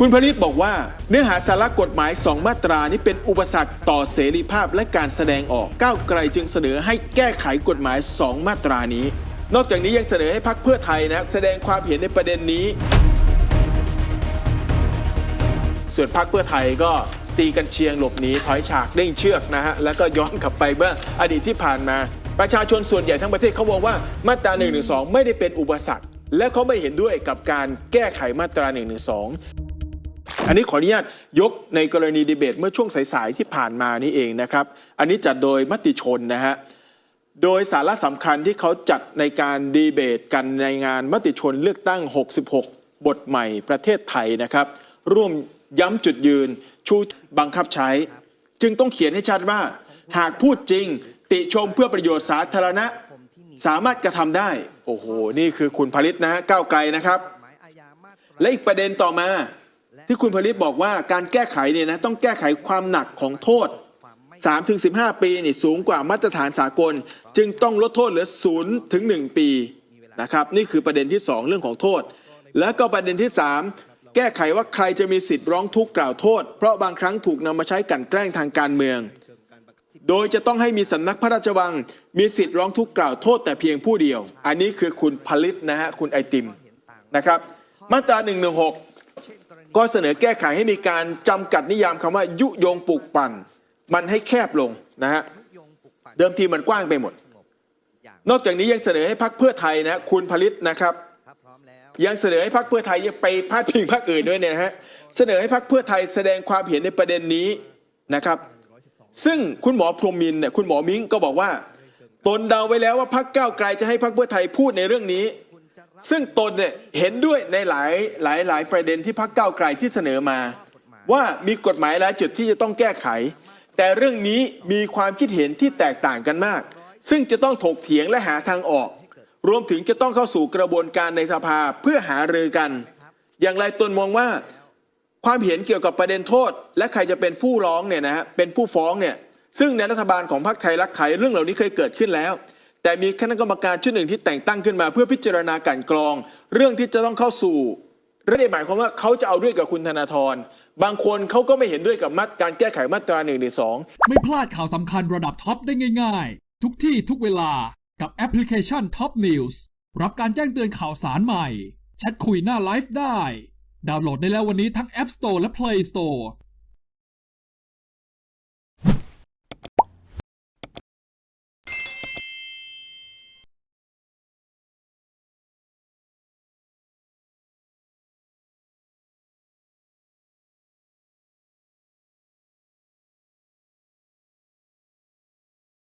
คุณพนิษบอกว่าเนื้อหาสาระกฎหมาย 2 มาตรานี้เป็นอุปสรรคต่อเสรีภาพและการแสดงออกก้าวไกลจึงเสนอให้แก้ไขกฎหมาย 2 มาตรานี้ นอกจากนี้ยังเสนอให้พักเพื่อไทยนะแสดงความเห็นในประเด็นนี้ ส่วนพักเพื่อไทยก็ตีกันเชียงหลบหนีถอยฉากเด้งเชือกนะฮะแล้วก็ย้อนกลับไปเมื่ออดีตที่ผ่านมา ประชาชนส่วนใหญ่ทั้งประเทศเขาบอกว่ามาตรา1นึไม่ได้เป็นอุปสรรค และเขาไม่เห็นด้วยกับการแก้ไขมาตรา1นึ อันนี้ขออนุญาตยกในกรณีดีเบตเมื่อช่วงสายๆที่ผ่านมานี่เองนะครับ อันนี้จัดโดยมติชนนะฮะ โดยสาระสำคัญที่เขาจัดในการดีเบตกันในงานมติชนเลือกตั้ง 66 บทใหม่ประเทศไทยนะครับ ร่วมย้ำจุดยืนชูบังคับใช้ จึงต้องเขียนให้ชัดว่า หากพูดจริง ติชมเพื่อประโยชน์สาธารณะ สามารถกระทำได้ โอ้โห นี่คือคุณผลิตนะฮะก้าวไกลนะครับ และอีกประเด็นต่อมา ที่คุณผลิตบอกว่าการแก้ไขเนี่ยนะต้องแก้ไขความหนักของโทษ 3-15 ปีนี่สูงกว่ามาตรฐานสากล จึงต้องลดโทษเหลือ0ถึง1ปีนะครับนี่คือประเด็นที่ 2 เรื่องของโทษ แล้วก็ประเด็นที่ 3 แก้ไขว่าใครจะมีสิทธิ์ร้องทุกข์กล่าวโทษ เพราะบางครั้งถูกนำมาใช้กันแกล้งทางการเมือง โดยจะต้องให้มีสำนักพระราชวัง มีสิทธิ์ร้องทุกข์กล่าวโทษแต่เพียงผู้เดียว อันนี้คือคุณผลิตนะฮะคุณไอติมนะครับมาตรา116 ก็เสนอแก้ไขให้มีการจำกัดนิยามคำว่ายุยงปลุกปั่น มันให้แคบลงนะฮะเดิมทีมันกว้างไปหมด นอกจากนี้ยังเสนอให้พักเพื่อไทยนะคุณผลิตนะครับยังเสนอให้พักเพื่อไทยยังไปพาดพิงพรรคอื่นด้วยเนี่ยฮะเสนอให้พักเพื่อไทยแสดงความเห็นในประเด็นนี้นะครับ ซึ่งคุณหมอพรหมินทร์เนี่ยคุณหมอมิ้งก็บอกว่า ตนเดาไว้แล้วว่าพักเก้าไกลจะให้พักเพื่อไทยพูดในเรื่องนี้ ซึ่งตนเนี่ยเห็นด้วยในหลายหลายหลายประเด็นที่พักก้าวไกลที่เสนอมา ว่ามีกฎหมายหลายจุดที่จะต้องแก้ไข แต่เรื่องนี้มีความคิดเห็นที่แตกต่างกันมาก ซึ่งจะต้องถกเถียงและหาทางออก รวมถึงจะต้องเข้าสู่กระบวนการในสภาเพื่อหารือกัน อย่างไรตนมองว่า ความเห็นเกี่ยวกับประเด็นโทษ และใครจะเป็นผู้ร้องเนี่ยนะฮะเป็นผู้ฟ้องเนี่ยซึ่งในรัฐบาลของพรรคไทยรักไทยเรื่องเหล่านี้เคยเกิดขึ้นแล้ว แต่มีคณะกรรมการชุดหนึ่งที่แต่งตั้งขึ้นมา เพื่อพิจารณากลันกรอง เรื่องที่จะต้องเข้าสู่ไม่ได้หมายความว่าเขาจะเอาด้วยกับคุณธนาธรบางคนเขาก็ไม่เห็นด้วยกับมาตรการแก้ไขมาตรา1นึสองไม่พลาดข่าวสำคัญระดับท็อปได้ง่าย ๆ ทุกที่ทุกเวลากับแอปพลิเคชัน Top News รับการแจ้งเตือนข่าวสารใหม่แชทคุยหน้าไลฟ์ได้ ดาวน์โหลดได้แล้ววันนี้ทั้ง App Store และ Play Store